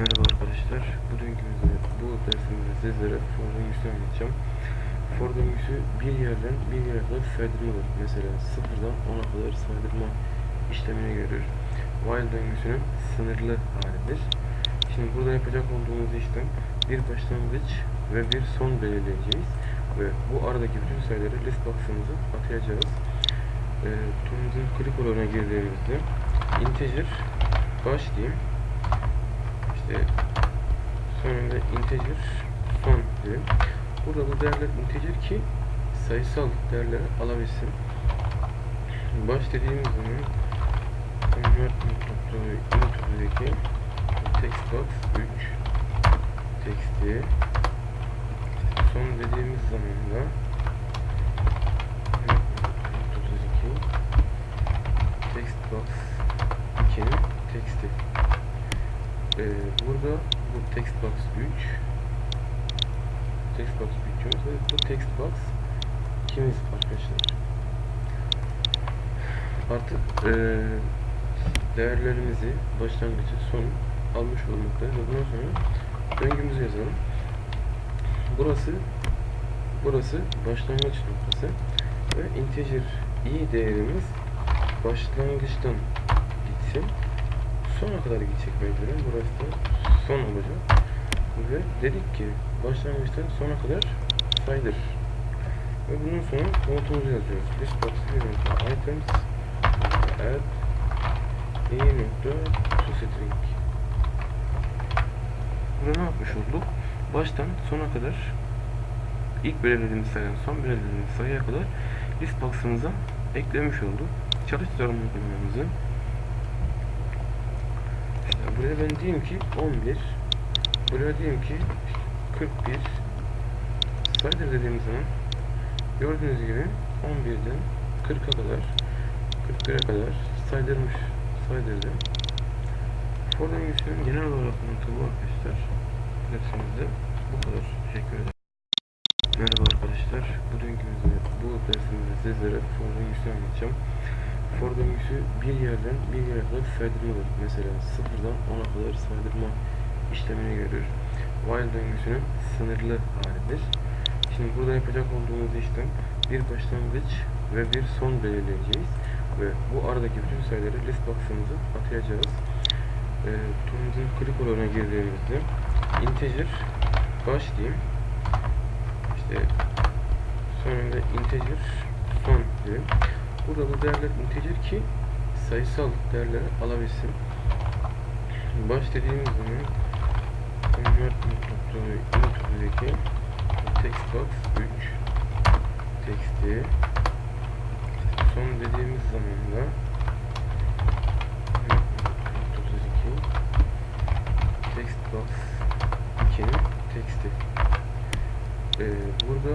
Merhaba arkadaşlar. Bugünkü bu dersimizde sizlere for döngüsünü anlatacağım. For döngüsü bir yerden bir yere kadar saydırmadır. Mesela sıfırdan 10'a kadar saydırma işlemini görür. While döngüsünün sınırlı halidir. Şimdi burada yapacak olduğumuz işlem bir başlangıç ve bir son belirleyeceğiz. Ve bu aradaki bütün sayıları list box'ımıza atayacağız. Ee, Tool'umuzun click olarak girdiğimizde integer baş diyeyim. İşte sonunda integer son diyelim. Burada bu değerler integer ki sayısal değerleri alabilsin. Baş dediğimiz zaman convert.into'daki text box 3 text'i son dediğimiz zaman da 32 text box 2'nin text'i ee, burada bu text box 3 text box 3'ümüz ve bu text box ikimiz arkadaşlar. Artık ee, değerlerimizi başlangıcı son almış olmaktayız ve bundan sonra döngümüzü yazalım. Burası burası başlangıç noktası ve integer i değerimiz başlangıçtan gitsin sona kadar gidecek mecburen. Burası da son olacak. Ve dedik ki başlangıçtan sona kadar saydır. Ve bunun sonra komutumuzu yazıyoruz. List box items add i nokta to string. Burada ne yapmış olduk? Baştan sona kadar ilk belirlediğimiz sayıdan son belirlediğimiz sayıya kadar list box'ımıza eklemiş olduk. Çalıştıralım uygulamanızı. Buraya ben diyeyim ki 11 Buraya diyeyim ki 41 Saydır dediğim zaman Gördüğünüz gibi 11'den 40'a kadar 41'e kadar saydırmış saydırdı. For döngüsünün genel olarak mantığı arkadaşlar. Dersimizde bu kadar. Teşekkür ederim. Merhaba arkadaşlar. Bu döngümüzde, bu dersimizde sizlere for döngüsünü anlatacağım. For döngüsü bir yerden bir yere kadar saydırmadır. Mesela sıfırdan 10'a kadar saydırma işlemini görür. While döngüsünün sınırlı halidir. Şimdi burada yapacak olduğumuz işlem bir başlangıç ve bir son belirleyeceğiz. Ve bu aradaki bütün sayıları list box'ımıza atayacağız. E, Tool'umuzun click olarak girdiğimizde integer baş diyeyim. İşte sonunda integer son diyeyim. Burada bu değerler integer ki sayısal değerleri alabilsin. Baş dediğimiz zaman convert.into'daki text box 3 text'i son dediğimiz zaman da 32 text box 2'nin text'i ee, burada